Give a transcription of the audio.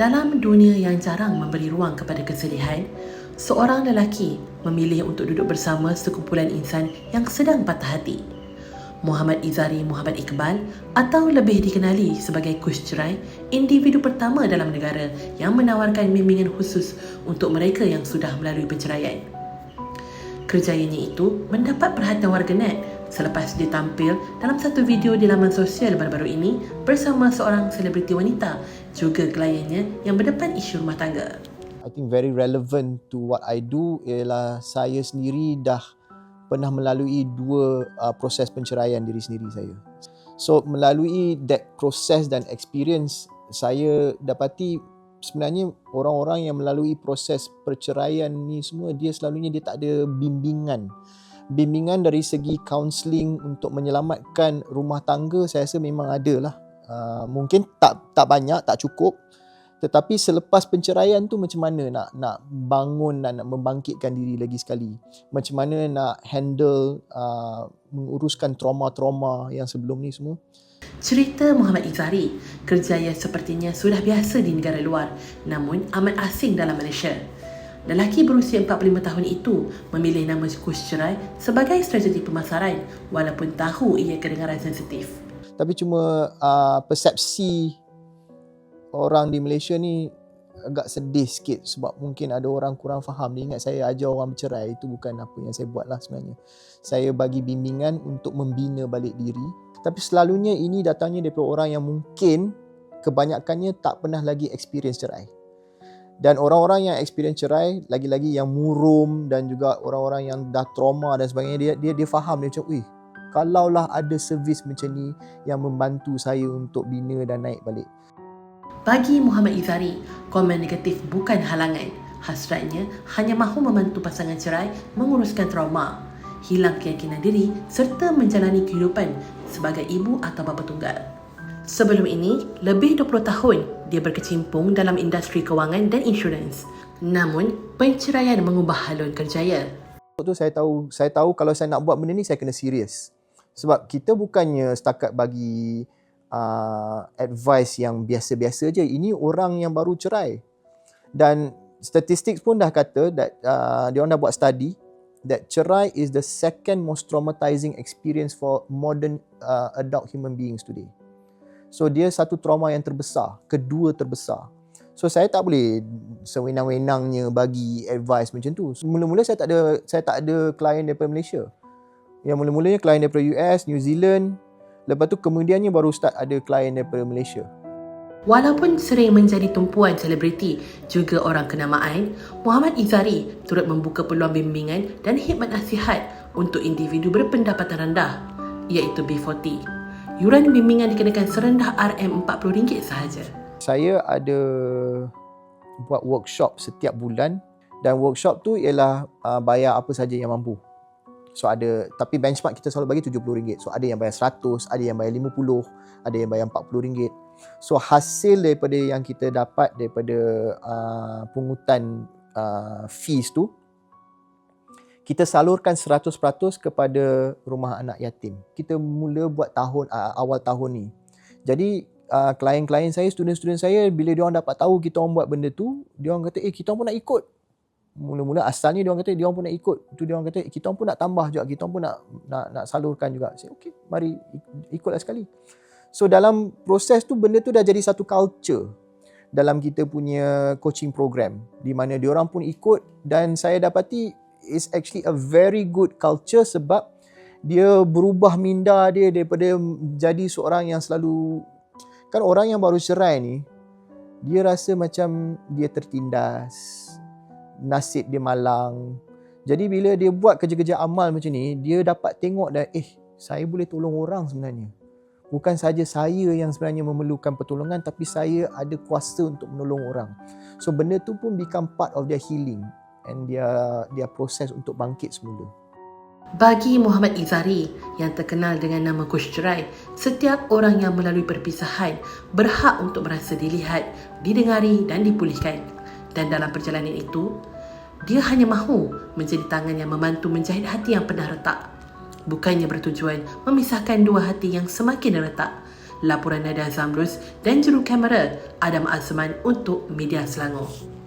Dalam dunia yang jarang memberi ruang kepada kesedihan, seorang lelaki memilih untuk duduk bersama sekumpulan insan yang sedang patah hati. Muhammad Izari Muhammad Iqbal atau lebih dikenali sebagai Kus Cerai, individu pertama dalam negara yang menawarkan bimbingan khusus untuk mereka yang sudah melalui penceraian. Kerjayanya itu mendapat perhatian warganet selepas dia tampil dalam satu video di laman sosial baru-baru ini bersama seorang selebriti wanita juga kliennya yang berdepan isu rumah tangga. I think very relevant to what I do ialah saya sendiri dah pernah melalui dua uh, proses penceraian diri sendiri saya. So melalui that proses dan experience saya dapati sebenarnya orang-orang yang melalui proses perceraian ni semua dia selalunya dia tak ada bimbingan bimbingan dari segi counselling untuk menyelamatkan rumah tangga saya rasa memang ada lah uh, mungkin tak tak banyak tak cukup. Tetapi selepas penceraian tu macam mana nak nak bangun dan nak membangkitkan diri lagi sekali? Macam mana nak handle uh, menguruskan trauma-trauma yang sebelum ni semua? Cerita Muhammad Izari, kerjaya sepertinya sudah biasa di negara luar namun amat asing dalam Malaysia. Lelaki berusia 45 tahun itu memilih nama Kus Cerai sebagai strategi pemasaran walaupun tahu ia kedengaran sensitif. Tapi cuma uh, persepsi orang di Malaysia ni agak sedih sikit sebab mungkin ada orang kurang faham. Dia ingat saya ajar orang bercerai. Itu bukan apa yang saya buat lah sebenarnya. Saya bagi bimbingan untuk membina balik diri tapi selalunya ini datangnya daripada orang yang mungkin kebanyakannya tak pernah lagi experience cerai. Dan orang-orang yang experience cerai, lagi-lagi yang murum dan juga orang-orang yang dah trauma dan sebagainya, dia dia, dia faham, dia macam, wih, kalaulah ada servis macam ni yang membantu saya untuk bina dan naik balik. Bagi Muhammad Izari, komen negatif bukan halangan. Hasratnya hanya mahu membantu pasangan cerai menguruskan trauma hilang keyakinan diri serta menjalani kehidupan sebagai ibu atau bapa tunggal. Sebelum ini, lebih 20 tahun dia berkecimpung dalam industri kewangan dan insurans. Namun, penceraian mengubah halun kerjaya. Waktu tu saya tahu saya tahu kalau saya nak buat benda ni saya kena serius. Sebab kita bukannya setakat bagi uh, advice yang biasa-biasa je. Ini orang yang baru cerai. Dan statistik pun dah kata that uh, dia orang dah buat study that cerai is the second most traumatizing experience for modern uh, adult human beings today. So dia satu trauma yang terbesar, kedua terbesar. So saya tak boleh sewenang-wenangnya bagi advice macam tu. Mula-mula saya tak ada saya tak ada klien daripada Malaysia. Yang mula-mulanya klien daripada US, New Zealand. Lepas tu kemudiannya baru start ada klien daripada Malaysia. Walaupun sering menjadi tumpuan selebriti juga orang kenamaan, Muhammad Izari turut membuka peluang bimbingan dan khidmat nasihat untuk individu berpendapatan rendah iaitu B40. Yuran bimbingan dikenakan serendah RM40 sahaja. Saya ada buat workshop setiap bulan dan workshop tu ialah uh, bayar apa saja yang mampu. So ada tapi benchmark kita selalu bagi RM70. So ada yang bayar 100, ada yang bayar 50, ada yang bayar RM40. So hasil daripada yang kita dapat daripada uh, pungutan uh, fees tu kita salurkan 100% kepada rumah anak yatim. Kita mula buat tahun awal tahun ni. Jadi uh, klien-klien saya, student-student saya bila dia orang dapat tahu kita orang buat benda tu, dia orang kata, "Eh, kita orang pun nak ikut." Mula-mula asalnya dia orang kata dia orang pun nak ikut. Tu dia orang kata kita orang pun nak tambah juga, kita orang pun nak nak nak salurkan juga. Saya okey, mari ikutlah sekali. So dalam proses tu benda tu dah jadi satu culture dalam kita punya coaching program di mana diorang pun ikut dan saya dapati is actually a very good culture sebab dia berubah minda dia daripada jadi seorang yang selalu kan orang yang baru cerai ni dia rasa macam dia tertindas nasib dia malang. Jadi bila dia buat kerja-kerja amal macam ni dia dapat tengok dah eh saya boleh tolong orang sebenarnya. Bukan saja saya yang sebenarnya memerlukan pertolongan tapi saya ada kuasa untuk menolong orang. So benda tu pun become part of their healing and dia dia proses untuk bangkit semula. Bagi Muhammad Izari yang terkenal dengan nama Kush Cerai, setiap orang yang melalui perpisahan berhak untuk merasa dilihat, didengari dan dipulihkan. Dan dalam perjalanan itu, dia hanya mahu menjadi tangan yang membantu menjahit hati yang pernah retak bukannya bertujuan memisahkan dua hati yang semakin retak laporan Nadia Zamrus dan juru kamera Adam Azman untuk Media Selangor.